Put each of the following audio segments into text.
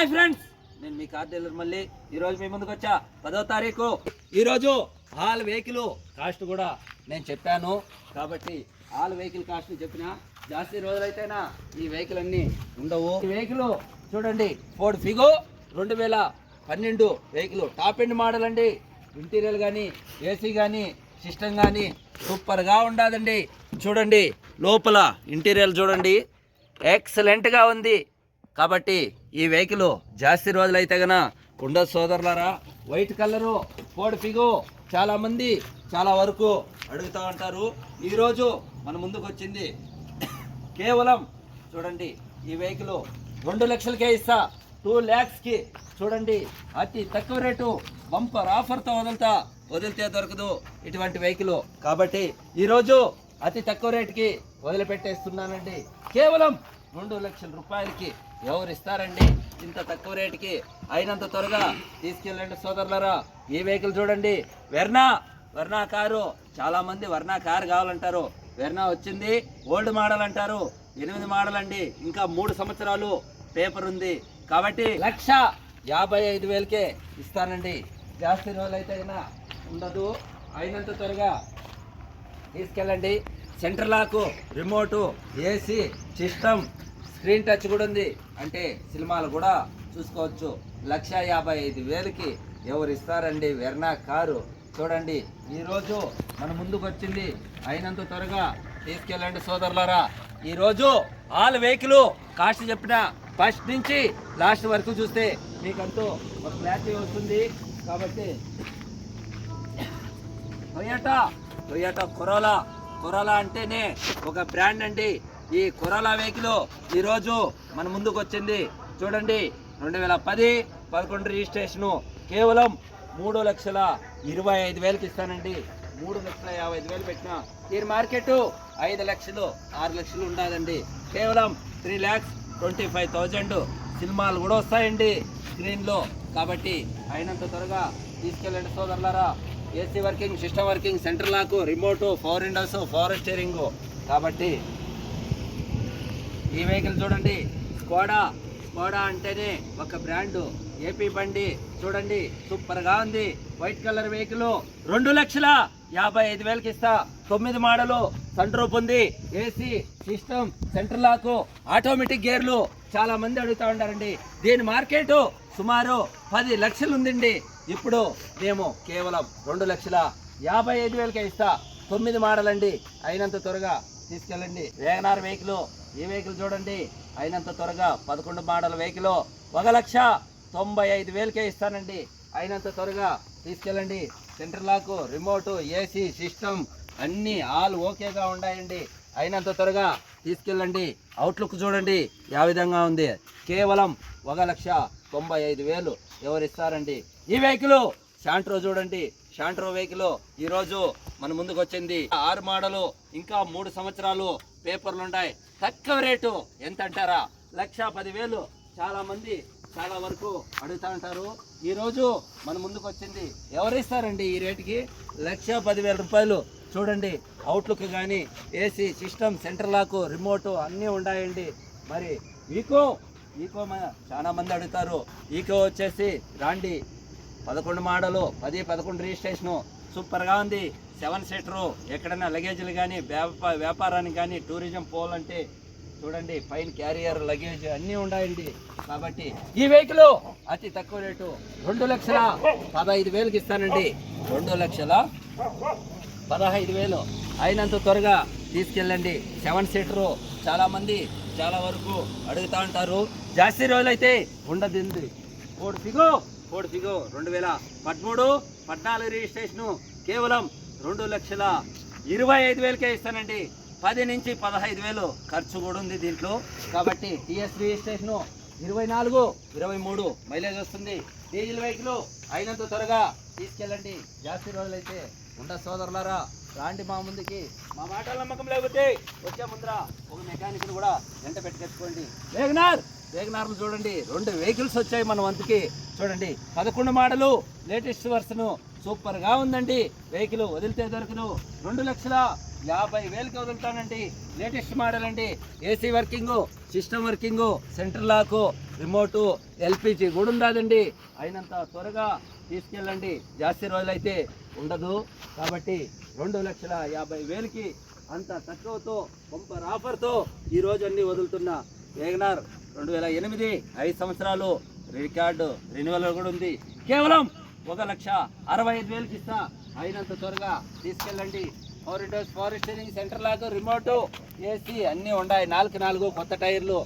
Hi friends నేను మీ car dealer మళ్ళీ. ఈరోజు మీ ముందుకు వచ్చా? పదో తారీఖు. ఈరోజు ఆల్ వెహికల్ కాస్ట్ కూడా నేను చెప్పాను. కాబట్టి ఆల్ వెహికల్ కాస్ట్ చెప్పిన జాస్తి రోజులైతేనా ఈ వెహికల్ అన్నీ ఉండవు. ఈ వెహికల్ చూడండి ఫోర్డ్ ఫిగో రెండు వేల పన్నెండు వెహికల్. టాప్ ఎండ్ మోడల్ అండి. ఇంటీరియర్ కానీ ఏసీ కానీ సిస్టమ్ కానీ సూపర్గా ఉండదండి. చూడండి లోపల ఇంటీరియర్ చూడండి. ఎక్సలెంట్గా ఉంది. కాబట్టి ఈ వెహికల్ జాస్తి రోజులైతే గన ఉండదు సోదరులారా వైట్ కలరు ఫోర్డ్ ఫిగో చాలామంది చాలా వరకు అడుగుతూ ఉంటారు. ఈరోజు మన ముందుకు వచ్చింది కేవలం చూడండి ఈ వెహికల్ రెండు లక్షలకే ఇస్తా. టూ ల్యాక్స్కి చూడండి అతి తక్కువ రేటు బంపర్ ఆఫర్తో వదులుతా వదిలితే దొరకదు ఇటువంటి వెహికల్. కాబట్టి ఈరోజు అతి తక్కువ రేటుకి వదిలిపెట్టేస్తున్నానండి. కేవలం రెండు లక్షల రూపాయలకి ఎవరు ఇస్తారండి? ఇంత తక్కువ రేటుకి అయినంత త్వరగా తీసుకెళ్ళండి సోదరులరా. ఈ వెహికల్ చూడండి. Verna Verna car. చాలామంది వెర్నా కారు కావాలంటారు. వెర్నా వచ్చింది. ఓల్డ్ మోడల్ అంటారు. ఎనిమిది మోడల్ అండి. ఇంకా మూడు సంవత్సరాలు పేపర్ ఉంది. కాబట్టి లక్ష యాభై ఐదు వేలకే ఇస్తానండి. జాస్తి రోజులైతే అయినా ఉండదు. అయినంత త్వరగా తీసుకెళ్ళండి. Center lock remote AC system screen touch కూడా ఉంది. అంటే సినిమాలు కూడా చూసుకోవచ్చు. లక్ష యాభై ఐదు వేలకి ఎవరు ఇస్తారండి? Verna car. చూడండి ఈరోజు మన ముందుకు వచ్చింది. అయినంత త్వరగా తీసుకెళ్ళండి సోదరులారా. ఈరోజు ఆల్ వెహికల్ కాస్ట్ చెప్పిన ఫస్ట్ నుంచి లాస్ట్ వరకు చూస్తే మీకంటూ ఒక క్లారిటీ వస్తుంది. కాబట్టి టొయాటా టొయాటా కొరోలా కొరోలా అంటేనే ఒక బ్రాండ్ అండి. ఈ కొరోలా వెహికల్ ఈరోజు మన ముందుకు వచ్చింది. చూడండి రెండు వేల పది పదకొండు రిజిస్ట్రేషను కేవలం మూడు లక్షల ఇరవై ఐదు వేలకి ఇస్తానండి. మూడు లక్షల యాభై ఐదు వేలు పెట్టిన దీని మార్కెట్ ఐదు లక్షలు ఆరు లక్షలు ఉండాలండి. కేవలం three lakhs twenty five thousand సినిమాలు కూడా వస్తాయండి స్క్రీన్లో. కాబట్టి అయినంత త్వరగా తీసుకెళ్ళండి సోదరులారా. AC working system working center lock remote power windows power steering. కాబట్టి ఈ వెహికల్ చూడండి. స్కోడా స్కోడా అంటేనే ఒక బ్రాండ్. ఏపీ బండి చూడండి. సూపర్గా ఉంది. వైట్ కలర్ వెహికల్ రెండు లక్షల యాభై ఐదు వేలకి ఇస్తా. తొమ్మిది మోడలు సన్ రూప్ ఉంది. AC system center lock automatic గేర్లు. చాలా మంది అడుగుతా ఉంటారండి దీని మార్కెట్ సుమారు పది లక్షలు ఉందండి ఇప్పుడు మేము కేవలం రెండు లక్షల యాభై ఐదు వేలకే ఇస్తా. తొమ్మిది మోడల్ అండి అయినంత త్వరగా తీసుకెళ్ళండి. వేగనార్ వెహికల్ ఈ వెహికల్ చూడండి. అయినంత త్వరగా పదకొండు మోడల్ వెహికల్ ఒక లక్ష తొంభై ఐదు వేలకే ఇస్తానండి. అయినంత త్వరగా తీసుకెళ్ళండి. Center lock remote AC system అన్నీ ఆల్ ఓకేగా ఉన్నాయండి అయినంత త్వరగా తీసుకెళ్ళండి. అవుట్లుక్ చూడండి. ఏ విధంగా ఉంది. కేవలం ఒక లక్ష తొంభై ఐదు వేలు ఎవరు ఇస్తారండి ఈ వెహికల్? శాంట్రో చూడండి. శాంట్రో వెహికల్ ఈరోజు మన ముందుకు వచ్చింది ఆరు మోడలు ఇంకా మూడు సంవత్సరాలు పేపర్లు ఉన్నాయి తక్కువ రేటు ఎంత అంటారా లక్ష పదివేలు చాలామంది చాలా వరకు అడుగుతా ఉంటారు ఈరోజు మన ముందుకు వచ్చింది ఎవరిస్తారండి ఈ రేటుకి? లక్ష పదివేల రూపాయలు. చూడండి అవుట్లుక్ కానీ AC system center lock remote అన్నీ ఉన్నాయండి మరి మీకు ఈకో చాలా మంది అడుగుతారు. ఈకో వచ్చేసి రాండి. పదకొండు మోడలు పది పదకొండు రిజిస్ట్రేషను. సూపర్గా ఉంది. Seven seater. ఎక్కడైనా లగేజీలు కానీ వ్యాప వ్యాపారానికి కానీ టూరిజం పోవాలంటే చూడండి పైన క్యారియర్ లగేజ్ అన్నీ ఉన్నాయండి కాబట్టి ఈ వెహికల్ అతి తక్కువ రేటు. రెండు లక్షల పదహైదు వేలకి ఇస్తానండి. రెండు లక్షల పదహైదు వేలు. అయినంత త్వరగా తీసుకెళ్ళండి. Seven seater. చాలామంది చాలా వరకు అడుగుతా ఉంటారు. జాస్తి రోజులైతే ఉండదింది. ఫోర్డ్ ఫిగో ఫోర్డ్ ఫిగో రెండు వేల పదమూడు పద్నాలుగు రిజిస్ట్రేషను కేవలం రెండు లక్షల ఇరవై ఐదు వేలకే ఇస్తానండి. పది నుంచి పదహైదు వేలు ఖర్చు కూడా ఉంది దీంట్లో. కాబట్టి టీఎస్ రిజిస్ట్రేషను ఇరవై నాలుగు ఇరవై మూడు మైలేజ్ వస్తుంది. డీజిల్ వెహికల్ అయినంత త్వరగా తీసుకెళ్ళండి. జాస్తి రోజులైతే ఉండ సోదరులారా. రాండి మా ముందుకి. మా మాటల నమ్మకం లేకపోతే వచ్చే ముందర ఒక మెకానిక్ని కూడా వెంట పెట్టుకెచ్చుకోండి వేగనార్ వేగనార్లు చూడండి. రెండు వెహికల్స్ వచ్చాయి మన వంతుకి. చూడండి. పదకొండు మోడలు లేటెస్ట్ వర్షన్ సూపర్గా ఉందండి. వెహికల్ వదిలితే దొరకదు. రెండు లక్షల యాభై వేలకి వదులుతానండి. లేటెస్ట్ మోడల్ అండి. AC working system working centre lock remote LPG కూడా ఉండదండి. అయినంత త్వరగా తీసుకెళ్ళండి. జాస్తి రోజులైతే ఉండదు. కాబట్టి రెండు లక్షల యాభై వేలకి అంత తక్కువతో బంపర్ ఆఫర్తో ఈ రోజు అన్ని వదులుతున్న వేగనార్. రెండు వేల ఎనిమిది ఐదు సంవత్సరాలు రికార్డు రెన్యువల్ కూడా ఉంది. కేవలం ఒక లక్ష అరవై ఐదు వేలకి ఇస్తా. అయినంత త్వరగా తీసుకెళ్ళండి. ఫోర్ విండోస్ ఫోర్ సెంటర్ లాగా రిమోట్ ఏసీ అన్నీ ఉన్నాయి. నాలుగు నాలుగు కొత్త టైర్లు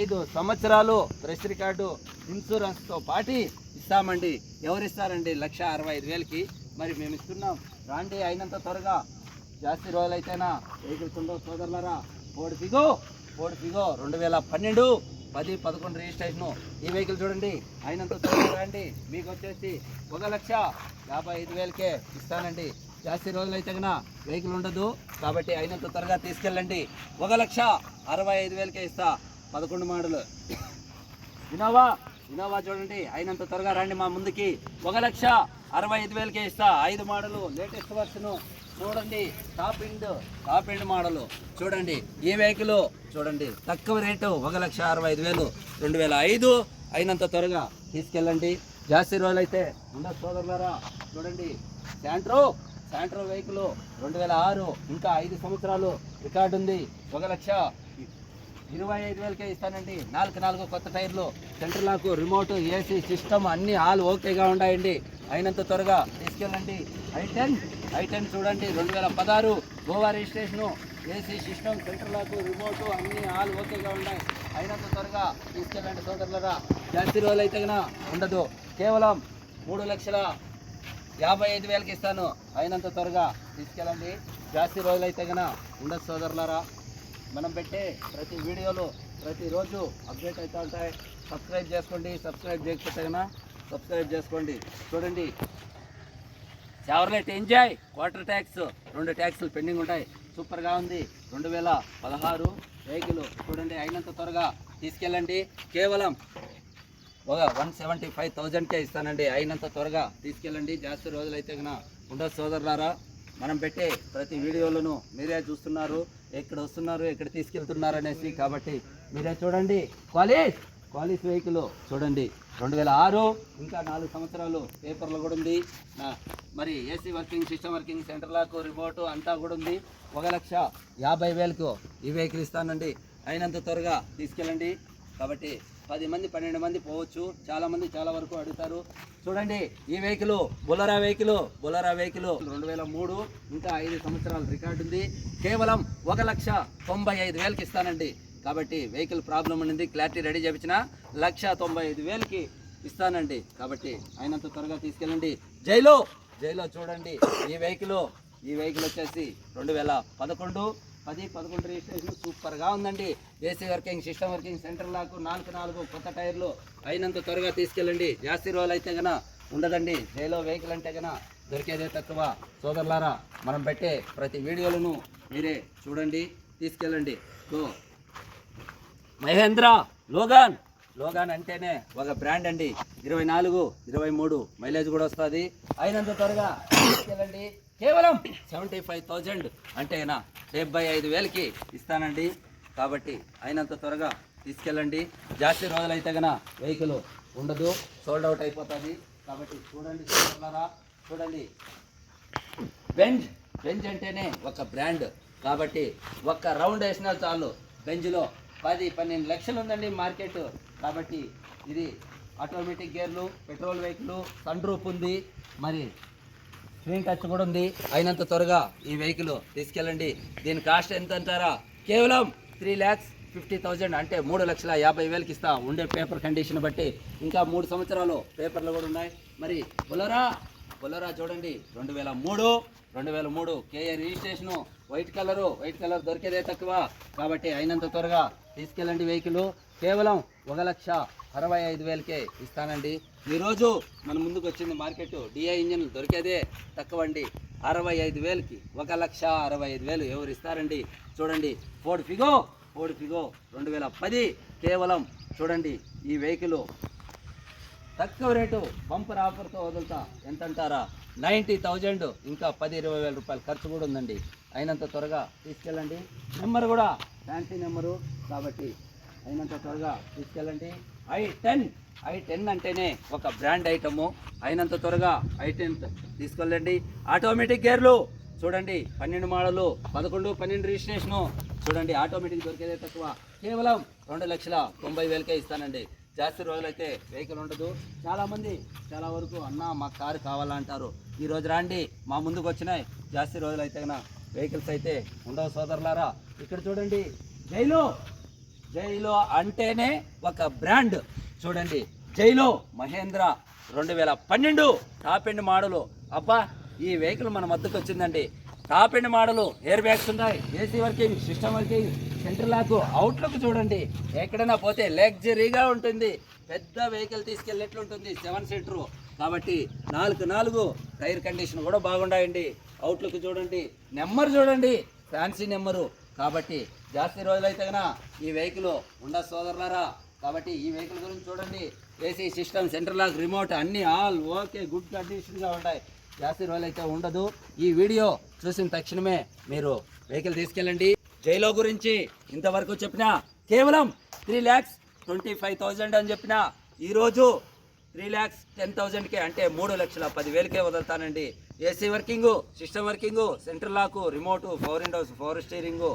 ఐదు సంవత్సరాలు ప్రెస్ రికార్డు ఇన్సూరెన్స్తో పాటి ఇస్తామండి. ఎవరు ఇస్తారండి లక్ష అరవై ఐదు వేలకి. మరి మేము ఇస్తున్నాం. రాండి అయినంత త్వరగా. జాస్తి రోజులైతేనా వెహికల్స్ ఉండవు సోదరులరా ఓడి ఫిగో ఓడి ఫిగో. రెండు వేల పన్నెండు పది పదకొండు రిజిస్ట్రేషను ఈ వెహికల్ చూడండి. అయినంత త్వరగా రండి. మీకు వచ్చేసి ఒక లక్ష యాభై ఐదు వేలకే ఇస్తానండి. జాస్తి రోజులైతే కన్నా వెహికల్ ఉండదు. కాబట్టి అయినంత త్వరగా తీసుకెళ్ళండి. ఒక లక్ష అరవై ఐదు వేలకే ఇస్తా. పదకొండు మోడలు. ఇనోవా ఇన్నోవా చూడండి అయినంత త్వరగా రండి మా ముందుకి. ఒక లక్ష అరవై ఐదు వేలకే ఇస్తా. ఐదు మోడలు లేటెస్ట్ వర్షన్ చూడండి. Top end top end model. చూడండి ఈ వెహికల్ చూడండి. తక్కువ రేటు ఒక లక్ష అరవై ఐదు వేలు రెండు వేల ఐదు. అయినంత త్వరగా తీసుకెళ్ళండి. జాస్తి రోజులైతే ఉండదు సోదరులారా చూడండి. శాంట్రో శాంట్రో వెహికల్ రెండు వేల ఆరు ఇంకా ఐదు సంవత్సరాలు రికార్డు ఉంది. ఒక లక్ష ఇరవై ఐదు వేలకే ఇస్తానండి. నాలుగు నాలుగు కొత్త టైర్లు. Center lock remote AC system అన్ని ఆల్ ఓకేగా ఉన్నాయండి అయినంత త్వరగా తీసుకెళ్ళండి. ఐ టెన్ ఐ టెన్ చూడండి. రెండు వేల పదహారు Goa registration AC system center lock remote అన్ని ఆల్ ఓకేగా ఉన్నాయి. అయినంత త్వరగా తీసుకెళ్ళండి సోదరులరా. జాస్తి రోజులు అయితే కన్నా ఉండదు. కేవలం మూడు లక్షల యాభై ఐదు వేలకి ఇస్తాను. అయినంత త్వరగా తీసుకెళ్ళండి. జాస్తి రోజులైతే కన్నా ఉండదు సోదరులరా. మనం పెట్టే ప్రతి వీడియోలు ప్రతిరోజు అప్డేట్ అవుతూ ఉంటాయి. సబ్స్క్రైబ్ చేసుకోండి సబ్స్క్రైబ్ చేయకపోతే కన్నా సబ్స్క్రైబ్ చేసుకోండి. చూడండి. చావర్లెట్ ఎంజాయ్! క్వార్టర్ ట్యాక్స్ రెండు ట్యాక్స్లు పెండింగ్ ఉంటాయి. సూపర్గా ఉంది. రెండు వేల పదహారు వెహికల్ చూడండి అయినంత త్వరగా తీసుకెళ్ళండి. కేవలం ఒక వన్ సెవెంటీ ఫైవ్ థౌజండ్కే ఇస్తానండి. అయినంత త్వరగా తీసుకెళ్ళండి. జాస్తి రోజులైతే కన్నా ఉండదు సోదరులారా. మనం పెట్టే ప్రతి వీడియోలను మీరే చూస్తున్నారు. ఎక్కడ వస్తున్నారు ఎక్కడ తీసుకెళ్తున్నారు అనేసి కాబట్టి మీరే చూడండి. క్వాలిస్ క్వాలిస్ వెహికల్ చూడండి. రెండు వేల ఆరు ఇంకా నాలుగు సంవత్సరాలు పేపర్లో కూడా ఉంది. మరి ఏసీ వర్కింగ్ సిస్టమ్ వర్కింగ్ సెంటర్లకు రిపోర్టు రిమోట్ అంతా కూడా ఉంది. ఒక లక్ష యాభై వేలకు ఈ వెహికల్ ఇస్తానండి. అయినంత త్వరగా తీసుకెళ్ళండి. కాబట్టి పది మంది పన్నెండు మంది పోవచ్చు. చాలా మంది చాలా వరకు అడుగుతారు. చూడండి ఈ vehicle Bolero vehicle Bolero vehicle రెండు వేల మూడు ఇంకా ఐదు సంవత్సరాల రికార్డు ఉంది. కేవలం ఒక లక్ష తొంభై ఐదు వేలకి ఇస్తానండి. కాబట్టి వెహికల్ ప్రాబ్లం ఉంది క్లారిటీ రెడీ చేపించిన లక్ష తొంభై ఐదు వేలకి ఇస్తానండి. కాబట్టి అయినంత త్వరగా తీసుకెళ్ళండి. జైలో జైలో చూడండి. ఈ వెహికల్ ఈ వెహికల్ వచ్చేసి రెండు వేల పదకొండు పది పదకొండు రిజిస్ట్రేషన్ సూపర్గా ఉందండి. AC working system working center lock నాలుగు నాలుగు కొత్త టైర్లు అయినంత త్వరగా తీసుకెళ్ళండి. జాస్తి రోజులు అయితే గన ఉండదండి. జైలో వెహికల్ అంటే గన దొరికేదే తక్కువ. సోదరులారా మనం పెట్టే ప్రతి వీడియోలను మీరే చూడండి తీసుకెళ్ళండి. So Mahindra Logan! లోగాన్ అంటేనే ఒక బ్రాండ్ అండి. ఇరవై నాలుగు ఇరవై మూడు మైలేజ్ కూడా వస్తుంది. అయినంత త్వరగా తీసుకెళ్ళండి. కేవలం సెవెంటీ ఫైవ్ థౌజండ్ అంటేనా? డెబ్బై ఐదు వేలకి ఇస్తానండి. కాబట్టి అయినంత త్వరగా తీసుకెళ్ళండి. జాస్తి రోజులైతే గన వెహికల్ ఉండదు. సోల్డ్ అవుట్ అయిపోతుంది. కాబట్టి చూడండి చూడండి. బెంజ్ బెంజ్ అంటేనే ఒక బ్రాండ్. కాబట్టి ఒక్క రౌండ్ వేసినా చాలు బెంజ్లో పది పన్నెండు లక్షలు ఉందండి మార్కెట్. కాబట్టి ఇది ఆటోమేటిక్ గేర్లు పెట్రోల్ వెహికల్ సన్ రూప్ ఉంది. మరి స్క్రీన్ టచ్ కూడా ఉంది. అయినంత త్వరగా ఈ వెహికల్ తీసుకెళ్ళండి. దీని కాస్ట్ ఎంత అంటారా? కేవలం త్రీ ల్యాక్స్ ఫిఫ్టీ థౌజండ్ అంటే మూడు లక్షల యాభై వేలకి ఇస్తా. ఉండే పేపర్ కండిషన్ బట్టి ఇంకా మూడు సంవత్సరాలు పేపర్లు కూడా ఉన్నాయి. మరి బొలరా? బొలరా చూడండి. రెండు వేల మూడు రెండు వేల మూడు KA registration. White colour white colour దొరికేదే తక్కువ. కాబట్టి అయినంత త్వరగా తీసుకెళ్ళండి వెహికల్. కేవలం ఒక లక్ష అరవై ఐదు వేలకే ఇస్తానండి. ఈరోజు మన ముందుకు వచ్చింది మార్కెట్. డిఐ ఇంజన్లు దొరికేదే తక్కువ అండి అరవై ఐదు వేలకి ఒక లక్ష అరవై ఐదు వేలు ఎవరు ఇస్తారండి? చూడండి. ఫోర్డ్ ఫిగో ఫోర్డ్ ఫిగో రెండు వేల పది. కేవలం చూడండి ఈ వెహికల్. తక్కువ రేటు బంపర్ ఆఫర్తో వదులుతా ఎంత అంటారా నైంటీ థౌజండ్ ఇంకా పది ఇరవై వేల రూపాయలు ఖర్చు కూడా ఉందండి. అయినంత త్వరగా తీసుకెళ్ళండి. నెంబర్ కూడా ఫ్యాన్సీ నెంబరు కాబట్టి అయినంత త్వరగా తీసుకెళ్ళండి. ఐ టెన్ ఐ టెన్ అంటేనే ఒక బ్రాండ్ ఐటము. అయినంత త్వరగా ఐ టెన్ తీసుకెళ్ళండి. ఆటోమేటిక్ గేర్లు చూడండి పన్నెండు మోడలు పదకొండు పన్నెండు రిజిస్ట్రేషను. చూడండి ఆటోమేటిక్ దొరికేదే తక్కువ. కేవలం రెండు లక్షల తొంభై వేలకే ఇస్తానండి. జాస్తి రోజులైతే వెహికల్ ఉండదు. చాలామంది చాలా వరకు అన్న మా కారు కావాలంటారు. ఈ రాండి మా ముందుకు వచ్చినాయి. జాస్తి రోజులైతే కన్నా వెహికల్స్ అయితే ఉండవు సోదరులారా. ఇక్కడ చూడండి జైలు. జైలో అంటేనే ఒక బ్రాండ్. చూడండి జైలో మహేంద్ర రెండు వేల పన్నెండు టాప్ ఎండ్ మోడలు. అబ్బా ఈ వెహికల్ మన మద్దతు వచ్చిందండి. Top end model air bags ఉన్నాయి AC working system working center lock outlook చూడండి. ఎక్కడైనా పోతే లగ్జరీగా ఉంటుంది. పెద్ద వెహికల్ తీసుకెళ్ళినట్లు ఉంటుంది సెవెన్ సీటర్. కాబట్టి నాలుగు నాలుగు టైర్ కండిషన్ కూడా బాగుండాయండి. అవుట్లుక్ చూడండి. నెంబర్ చూడండి. ఫ్యాన్సీ నెంబరు కాబట్టి జాస్తి రోజులైతే కనుక ఈ వెహికల్ ఉండ సోదరులారా? కాబట్టి ఈ వెహికల్ గురించి చూడండి. AC system center lock remote అన్ని ఆల్ ఓకే గుడ్ కండిషన్గా ఉంటాయి. జాస్తి రోజులైతే ఉండదు. ఈ వీడియో చూసిన తక్షణమే మీరు వెహికల్ తీసుకెళ్ళండి. జైలో గురించి ఇంతవరకు చెప్పిన కేవలం three lakhs twenty five thousand అని చెప్పిన ఈరోజు త్రీ ల్యాక్స్ టెన్ థౌజండ్కే అంటే మూడు లక్షల పదివేలకే వదులుతానండి. AC working system working central lock remote four windows four steering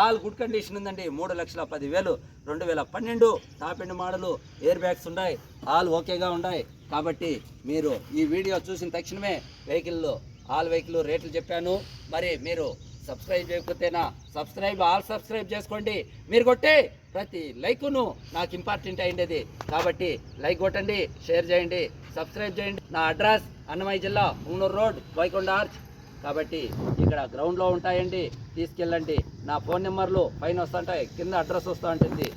all good condition ఉందండి. మూడు లక్షల పదివేలు రెండు వేల పన్నెండు top end model air bags ఉన్నాయి. ఆల్ ఓకేగా ఉన్నాయి. కాబట్టి మీరు ఈ వీడియో చూసిన తక్షణమే వెహికల్లో ఆల్ వెహికల్ రేట్లు చెప్పాను. మరి మీరు సబ్స్క్రైబ్ చేయకపోతేనా సబ్స్క్రైబ్ ఆల్ సబ్స్క్రైబ్ చేసుకోండి. మీరు కొట్టే ప్రతి లైకును నాకు ఇంపార్టెంట్ అయ్యేది కాబట్టి లైక్ కొట్టండి షేర్ చేయండి సబ్స్క్రైబ్ చేయండి. నా అడ్రస్ అన్నమయ్య జిల్లా ఉంగూరు రోడ్ వైకొండ ఆర్చ్. కాబట్టి ఇక్కడ గ్రౌండ్లో ఉంటాయండి. తీసుకెళ్ళండి. నా ఫోన్ నెంబర్లు పైన వస్తుంటాయి కింద అడ్రస్ వస్తూ ఉంటుంది.